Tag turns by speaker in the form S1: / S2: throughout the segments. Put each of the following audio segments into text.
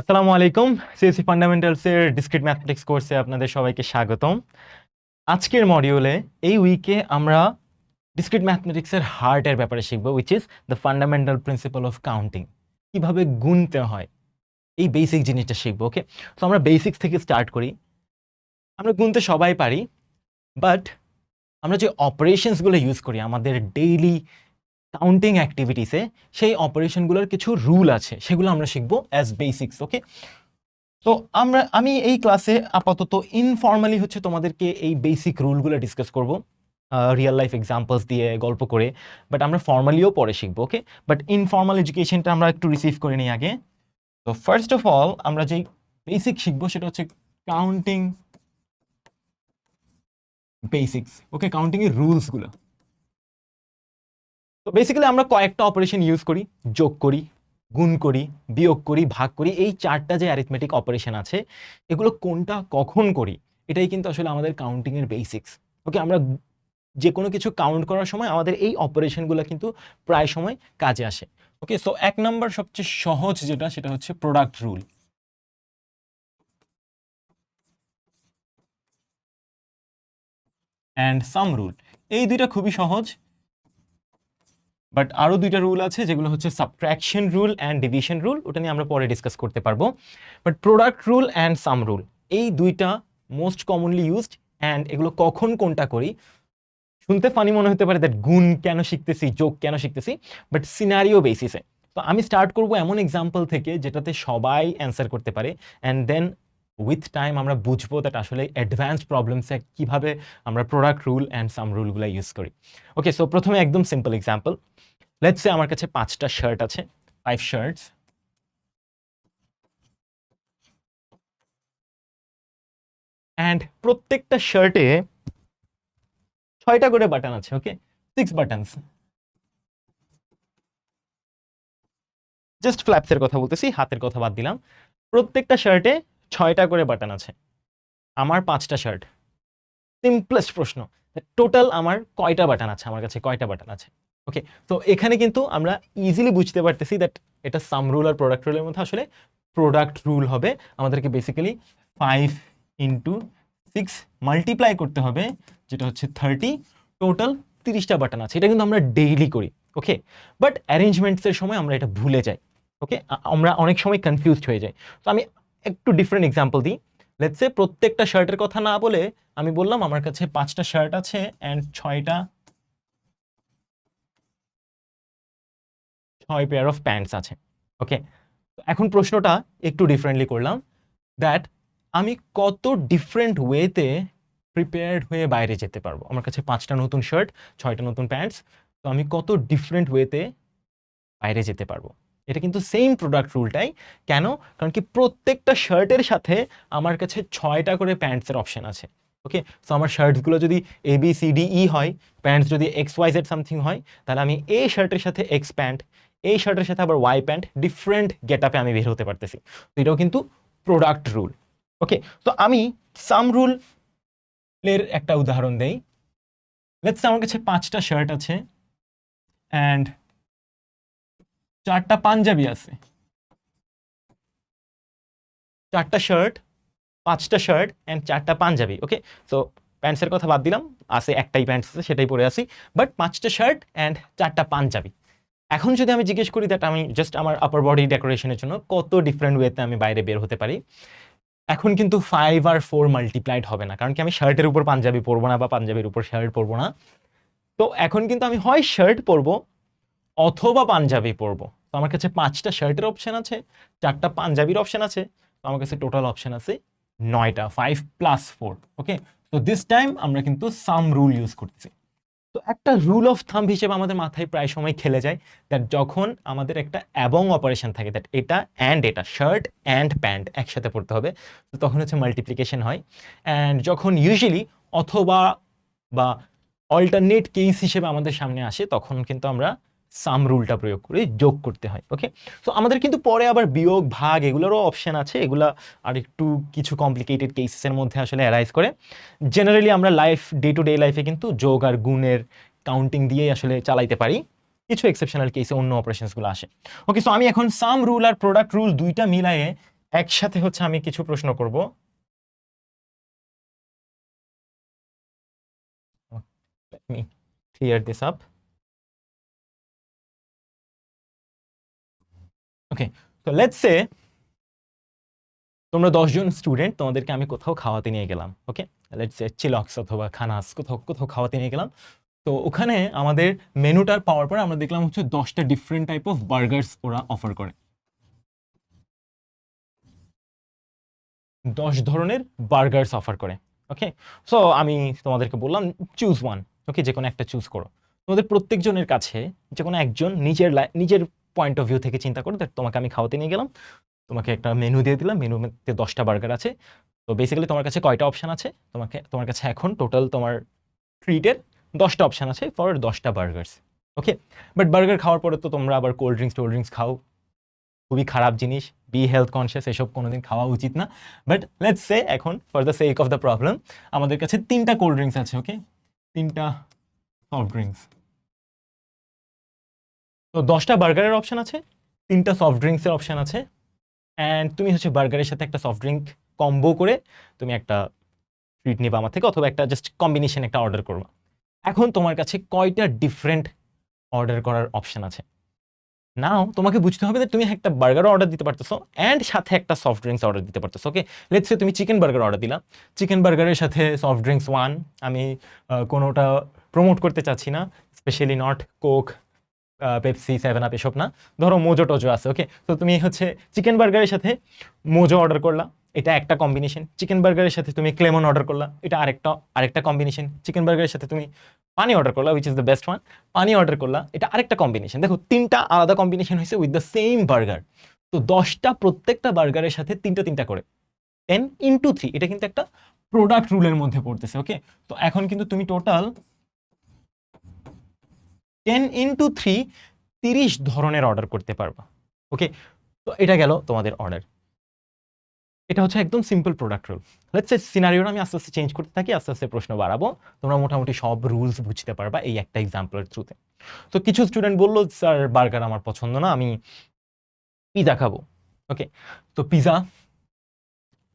S1: আসসালামু আলাইকুম। CSC ফান্ডামেন্টালসের discrete mathematics কোর্সে আপনাদের সবাইকে স্বাগতম। আজকের মডিউলে এই উইকে আমরা ডিসক্রিট ম্যাথমেটিক্সের হার্টের ব্যাপারে শিখব which is the fundamental principle of counting কীভাবে গুনতে হয়, এই বেসিক জিনিসটা শিখব ওকে তো আমরা বেসিক্স থেকে স্টার্ট করি। আমরা গুনতে সবাই পারি বাট আমরা যে অপারেশনসগুলো ইউজ করি, আমাদের ডেইলি কাউন্টিং অ্যাক্টিভিটিসে সেই অপারেশনগুলোর কিছু রুল আছে, সেগুলো আমরা শিখব অ্যাজ বেসিক্স ওকে তো আমরা, আমি এই ক্লাসে আপাতত ইনফর্মালি হচ্ছে তোমাদেরকে এই বেসিক রুলগুলো ডিসকাস করব রিয়েল লাইফ এক্সাম্পলস দিয়ে গল্প করে বাট আমরা ফর্মালিও পরে শিখব ওকে বাট ইনফর্মাল এডুকেশনটা আমরা একটু রিসিভ করে নিই আগে। তো ফার্স্ট অফ অল আমরা যেই বেসিক শিখব সেটা হচ্ছে কাউন্টিং বেসিক্স ওকে কাউন্টিং এর রুলসগুলো তো বেসিক্যালি আমরা কয়েকটা অপারেশন ইউজ করি, যোগ করি, গুণ করি, বিয়োগ করি, ভাগ করি, এই চারটা যে অ্যারিথমেটিক অপারেশন আছে, এগুলো কোনটা কখন করি, এটাই কিন্তু আসলে আমাদের কাউন্টিংয়ের বেসিক্স ওকে আমরা যে কোনো কিছু কাউন্ট করার সময় আমাদের এই অপারেশনগুলো কিন্তু প্রায় সময় কাজে আসে। ওকে সো এক নম্বর সবচেয়ে সহজ যেটা, সেটা হচ্ছে product rule and sum rule এই দুইটা খুবই সহজ। বাট আরও দুইটা রুল আছে, যেগুলো হচ্ছে subtraction rule and division rule ওটা নিয়ে আমরা পরে ডিসকাস করতে পারব। But product rule and sum rule এই দুইটা মোস্ট কমনলি ইউজড অ্যান্ড এগুলো কখন কোনটা করি? শুনতে ফানি মনে হতে পারে দ্যাট গুণ কেন শিখতেছি, যোগ কেন শিখতেছি বাট সিনারিও বেসিসে তো আমি স্টার্ট করব এমন এক্সাম্পল থেকে যেটাতে সবাই অ্যান্সার করতে পারে অ্যান্ড দেন উইথ টাইম আমরা বুঝব দ্যাট আসলে অ্যাডভান্সড প্রবলেমসে কীভাবে আমরা প্রোডাক্ট রুল অ্যান্ড সাম রুলগুলো ইউজ করি। ওকে সো প্রথমে একদম সিম্পল এক্সাম্পল লেটস আমার কাছে পাঁচটা শার্ট আছে ফাইভ শার্টস অ্যান্ড প্রত্যেকটা শার্টে ছয়টা করে বাটন আছে ওকে সিক্স বাটনস জাস্ট ফ্ল্যাপসের কথা বলতেছি, হাতের কথা বাদ দিলাম। প্রত্যেকটা শার্টে ছয়টা করে বাটন আছে। আমার পাঁচটা শার্ট সিম্পলেস্ট প্রশ্ন। টোটাল আমার কয়টা বাটন আছে? আমার কাছে কয়টা বাটন আছে? ওকে তো এখানে কিন্তু আমরা ইজিলি বুঝতে পারতেছি দ্যাট এটা সাম রুল আর প্রোডাক্ট রুলের মধ্যে আসলে প্রোডাক্ট রুল হবে। আমাদেরকে basically five into six multiply করতে হবে, যেটা হচ্ছে থার্টি টোটাল তিরিশটা বাটন আছে। এটা কিন্তু আমরা ডেইলি করি ওকে বাট অ্যারেঞ্জমেন্টসের সময় আমরা এটা ভুলে যাই ওকে আমরা অনেক সময় কনফিউজড হয়ে যাই। তো আমি একটু ডিফারেন্ট এক্সাম্পল দিই। লেটসে প্রত্যেকটা শার্টের কথা না বলে আমি বললাম আমার কাছে পাঁচটা শার্ট আছে অ্যান্ড ছয়টা, ছয় পেয়ার অফ প্যান্টস আছে। ওকে এখন প্রশ্নটা একটু ডিফারেন্টলি করলাম দ্যাট আমি কত ডিফারেন্ট ওয়েতে প্রিপেয়ার্ড হয়ে বাইরে যেতে পারব? আমার কাছে পাঁচটা নতুন শার্ট ছয়টা নতুন প্যান্টস তো আমি কত ডিফারেন্ট ওয়েতে বাইরে যেতে পারব? এটা কিন্তু সেম প্রোডাক্ট রুলটাই কেন? কারণ কি প্রত্যেকটা শার্টের সাথে আমার কাছে ছয়টা করে প্যান্টসের অপশন আছে। ওকে সো আমার শার্টসগুলো যদি A B C D E হয় প্যান্টস যদি এক্স ওয়াই জেড সামথিং হয়, তাহলে আমি এই শার্টের সাথে এক্স প্যান্ট এই শার্টের সাথে আবার ওয়াই প্যান্ট ডিফারেন্ট গেট আপে আমি বের হতে পারতেছি। তো এটাও কিন্তু প্রোডাক্ট রুল ওকে তো আমি সাম রুল এর একটা উদাহরণ দেই। লেটস আমার কাছে পাঁচটা শার্ট আছে অ্যান্ড চারটা পাঞ্জাবি আছে। চারটা শার্ট পাঁচটা শার্ট অ্যান্ড চারটা পাঞ্জাবি ওকে সো প্যান্টসের কথা বাদ দিলাম, আছে একটাই প্যান্টস আছে, সেটাই পরে আসি বাট পাঁচটা শার্ট অ্যান্ড চারটা পাঞ্জাবি। এখন যদি আমি জিজ্ঞেস করি দ্যাট আমি জাস্ট আমার আপার বডি ডেকোরেশনের জন্য কত ডিফারেন্ট ওয়েতে আমি বাইরে বের হতে পারি? এখন কিন্তু ফাইভ আর ফোর মাল্টিপ্লাইড হবে না, কারণ কি আমি শার্টের উপর পাঞ্জাবি পরবো না বা পাঞ্জাবির উপর শার্ট পরবো না। তো এখন কিন্তু আমি হয় শার্ট পরবো অথবা পাঞ্জাবি পরবো। তো আমার কাছে পাঁচটা শার্টের অপশান আছে, চারটা পাঞ্জাবির অপশান আছে, তো আমার কাছে টোটাল অপশান আছে নয়টা ফাইভ প্লাস ফোর ওকে তো দিস টাইম আমরা কিন্তু সাম রুল ইউজ করতেছি। তো একটা রুল অফ থাম্ব হিসেবে আমাদের মাথায় প্রায় সময় খেলে যায় দ্যাট যখন আমাদের একটা অ্যাবং অপারেশন থাকে দ্যাট এটা অ্যান্ড এটা শার্ট অ্যান্ড প্যান্ট একসাথে পড়তে হবে, তো তখন হচ্ছে মাল্টিপ্লিকেশন হয়। অ্যান্ড যখন ইউজুয়ালি অথবা বা অল্টারনেট কেস হিসেবে আমাদের সামনে আসে, তখন কিন্তু আমরা সাম রুলটা প্রয়োগ করে যোগ করতে হয় ওকে তো আমাদের কিন্তু পরে আবার বিয়োগ, ভাগ এগুলোরও অপশন আছে। এগুলা আর একটু কিছু কমপ্লিকেটেড কেসেসের মধ্যে আসলে অ্যারাইজ করে। জেনারেলি আমরা লাইফ ডে টু ডে লাইফে কিন্তু যোগ আর গুণের কাউন্টিং দিয়েই আসলে চালাইতে পারি। কিছু এক্সেপশনাল কেসে অন্য অপারেশনসগুলো আসে। ওকে সো আমি এখন সাম রুল আর প্রোডাক্ট রুল দুইটা মিলায়ে একসাথে হচ্ছে আমি কিছু প্রশ্ন করব। Clear this up. Okay, so let's say তোমরা দশজন স্টুডেন্ট তোমাদেরকে আমি কোথাও খাওয়াতে নিয়ে গেলাম ওকে লেটস সে চিলক্স অথবা খানাস কোথাও কোথাও খাওয়াতে নিয়ে গেলাম। তো ওখানে আমাদের মেনুটার পাওয়ার পরে আমরা দেখলাম হচ্ছে দশটা ডিফারেন্ট টাইপ অফ বার্গার্স ওরা অফার করে। দশ ধরনের বার্গার্স অফার করে ওকে সো আমি তোমাদেরকে বললাম চুজ ওয়ান ওকে যে কোনো একটা চুজ করো। তোমাদের প্রত্যেকজনের কাছে যে কোনো একজন নিজের নিজের পয়েন্ট অফ ভিউ থেকে চিন্তা করো that তোমাকে আমি খাওয়াতে নিয়ে গেলাম, তোমাকে একটা মেনু দিয়ে দিলাম মেনুতে দশটা বার্গার আছে। তো বেসিক্যালি তোমার কাছে কয়টা অপশান আছে? তোমাকে, তোমার কাছে এখন টোটাল তোমার ট্রিটের দশটা অপশান আছে ফর দশটা বার্গার্স ওকে বাট বার্গার খাওয়ার পরে তো তোমরা আবার কোল্ড ড্রিঙ্কস টোল্ড ড্রিঙ্কস খাও। খুবই খারাপ জিনিস বি হেলথ কনসিয়াস এসব কোনোদিন খাওয়া উচিত না। বাট লেটস সে এখন for the sake of the problem আমাদের কাছে তিনটা কোল্ড ড্রিঙ্কস আছে ওকে তিনটা সফট ড্রিঙ্কস তো দশটা বার্গারের অপশান আছে, তিনটা সফট ড্রিঙ্কসের অপশান আছে অ্যান্ড তুমি হচ্ছে বার্গারের সাথে একটা সফট ড্রিঙ্ক কম্বো করে তুমি একটা ট্রিট নিবা আমার থেকে, অথবা একটা জাস্ট কম্বিনেশন একটা অর্ডার করবা। এখন তোমার কাছে কয়টা ডিফারেন্ট অর্ডার করার অপশান আছে? নাও তোমাকে বুঝতে হবে যে তুমি একটা বার্গারও অর্ডার দিতে পারতেছো অ্যান্ড সাথে একটা সফট ড্রিঙ্কস অর্ডার দিতে পারতেছো ওকে লেটস তুমি চিকেন বার্গার অর্ডার দিলা। চিকেন বার্গারের সাথে সফট ড্রিঙ্কস ওয়ান আমি কোনোটা প্রমোট করতে চাচ্ছি না specially not Coke Pepsi seven up এসব না। ধরো মোজো টোজো আছে ওকে তো তুমি হচ্ছে চিকেন বার্গারের সাথে মোজো অর্ডার করলা। এটা একটা কম্বিনেশন চিকেন বার্গারের সাথে তুমি ক্লেমন অর্ডার করলা। এটা আরেকটা আরেকটা কম্বিনেশন চিকেন বার্গারের সাথে তুমি পানি অর্ডার করলা which is the best one পানি অর্ডার করলা। এটা আরেকটা কম্বিনেশন দেখো, তিনটা আলাদা কম্বিনেশন হয়েছে উইথ দ্য সেম বার্গার তো দশটা প্রত্যেকটা বার্গারের সাথে তিনটা তিনটা করে। টেন ইন্টু থ্রি এটা কিন্তু একটা প্রোডাক্ট রুলের মধ্যে পড়তেছে ওকে তো এখন কিন্তু তুমি টোটাল টেন ইন্টু থ্রি তিরিশ ধরনের অর্ডার করতে পারবা। ওকে তো এটা গেল তোমাদের অর্ডার এটা হচ্ছে একদম সিম্পল প্রোডাক্ট রুল লেটস সিনারিওটা আমি আস্তে আস্তে চেঞ্জ করতে থাকি, আস্তে আস্তে প্রশ্ন বাড়াবো। তোমরা মোটামুটি সব রুলস বুঝতে পারবা এই একটা এক্সাম্পলের থ্রুতে তো কিছু স্টুডেন্ট বলল স্যার বার্গার আমার পছন্দ না, আমি পিজা খাব। ওকে তো পিজা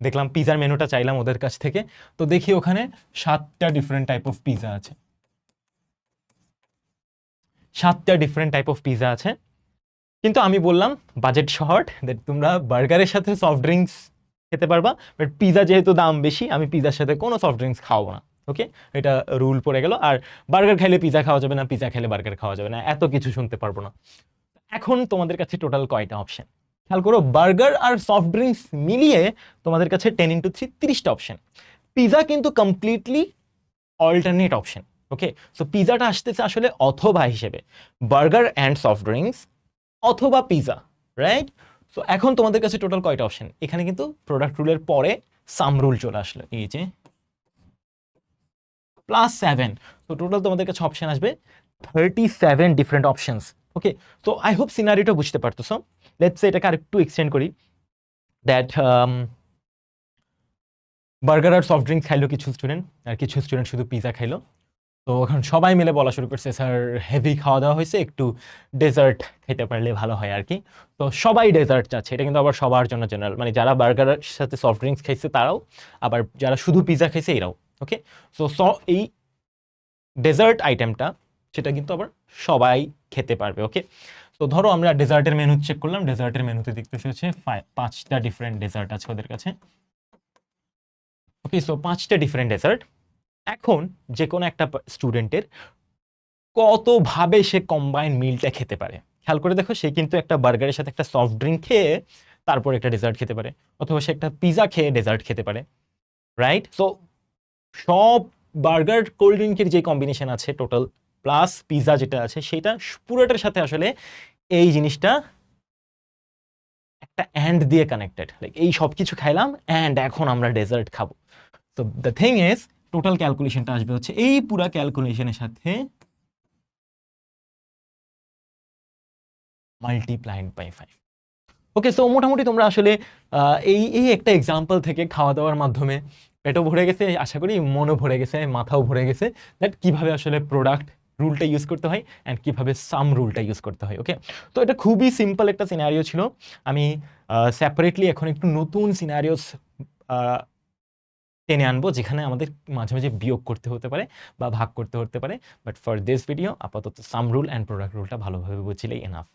S1: দেখলাম পিজার মেনুটা চাইলাম ওদের কাছ থেকে। তো দেখি ওখানে সাতটা ডিফারেন্ট টাইপ অফ পিজা আছে। সাতটা ডিফারেন্ট টাইপ অফ পিজা আছে। কিন্তু আমি বললাম বাজেট শর্ট দ্যাট তোমরা বার্গারের সাথে সফট ড্রিঙ্কস খেতে পারবা বাট পিজা যেহেতু দাম বেশি, আমি পিজার সাথে কোনো সফট ড্রিঙ্কস খাওয়াবো না ওকে এটা রুল পড়ে গেল। আর বার্গার খাইলে পিজা খাওয়া যাবে না পিজা খেলে বার্গার খাওয়া যাবে না, এত কিছু শুনতে পারব না। এখন তোমাদের কাছে টোটাল কয়টা অপশন খেয়াল করো বার্গার আর সফট ড্রিঙ্কস মিলিয়ে তোমাদের কাছে টেন ইন্টু থ্রি তিরিশটা অপশন পিজা কিন্তু completely alternate option okay so পিজাটা আসতেছে আসলে অথবা হিসেবে। বার্গার অ্যান্ড সফট ড্রিঙ্কস অথবা পিজা রাইট সো এখন তোমাদের কাছে টোটাল কয়টা অপশন এখানে কিন্তু প্রোডাক্ট রুলের পরে সাম রুল চলে আসলো। এই যে প্লাস সেভেন তো টোটাল তোমাদের কাছে অপশন আসবে thirty seven different options okay তো আই হোপ সিনারিটা বুঝতে পারতেছো। লেটস এটাকে আরেকটু এক্সটেন্ড করি। দ্যাট বার্গার আর সফট ড্রিঙ্কস খাইলো কিছু স্টুডেন্ট আর কিছু স্টুডেন্ট শুধু পিজা খাইলো। তো এখন সবাই মিলে বলা শুরু করছে, স্যার হেভি খাওয়া দাওয়া হয়েছে, একটু ডেজার্ট খেতে পারলে ভালো হয় আর কি। তো সবাই ডেজার্ট চাচ্ছে, এটা কিন্তু আবার সবার জন্য জেনারেল মানে যারা বার্গারের সাথে সফট ড্রিঙ্কস খাইছে তারাও, আবার যারা শুধু পিজা খাইছে এরাও ওকে সো স এই ডেজার্ট আইটেমটা সেটা কিন্তু আবার সবাই খেতে পারবে ওকে তো ধরো আমরা ডেজার্টের মেনু চেক করলাম ডেজার্টের মেনুতে দেখতেছি হচ্ছে পাঁচটা ডিফারেন্ট ডেজার্ট আছে ওদের কাছে। ওকে সো পাঁচটা ডিফারেন্ট ডেজার্ট এখন যে কোনো একটা স্টুডেন্টের কতভাবে সে কম্বাইন মিলটা খেতে পারে? খেয়াল করে দেখো, সে কিন্তু একটা বার্গারের সাথে একটা সফট ড্রিঙ্ক খেয়ে তারপর একটা ডেজার্ট খেতে পারে, অথবা সে একটা পিজা খেয়ে ডেজার্ট খেতে পারে রাইট সো সব বার্গার কোল্ড ড্রিঙ্কের যে কম্বিনেশন আছে টোটাল প্লাস পিজা যেটা আছে, সেটা পুরোটার সাথে আসলে এই জিনিসটা একটা অ্যান্ড দিয়ে কানেক্টেড লাইক এই সব কিছু খাইলাম অ্যান্ড এখন আমরা ডেজার্ট খাব। তো দ্য থিং ইজ টোটাল ক্যালকুলেশনটা আসবে হচ্ছে এই পুরা ক্যালকুলেশনের সাথে multiplied by five okay so মোটামুটি তোমরা আসলে এই এই একটা এক্সাম্পল থেকে খাওয়া দাওয়ার মাধ্যমে পেটও ভরে গেছে, আশা করি মনও ভরে গেছে, মাথাও ভরে গেছে দ্যাট কীভাবে আসলে প্রোডাক্ট রুলটা ইউজ করতে হয় অ্যান্ড কীভাবে সাম রুলটা ইউজ করতে হয় ওকে তো এটা খুবই সিম্পল একটা সিনারিও ছিল। আমি সেপারেটলি এখন একটু নতুন সিনারিওস টেনে আনব, যেখানে আমাদের মাঝে মাঝে বিয়োগ করতে হতে পারে বা ভাগ করতে হতে পারে। বাট ফর দিস ভিডিও আপাতত সাম রুল অ্যান্ড প্রোডাক্ট রুলটা ভালোভাবে বুঝলেই এনাফ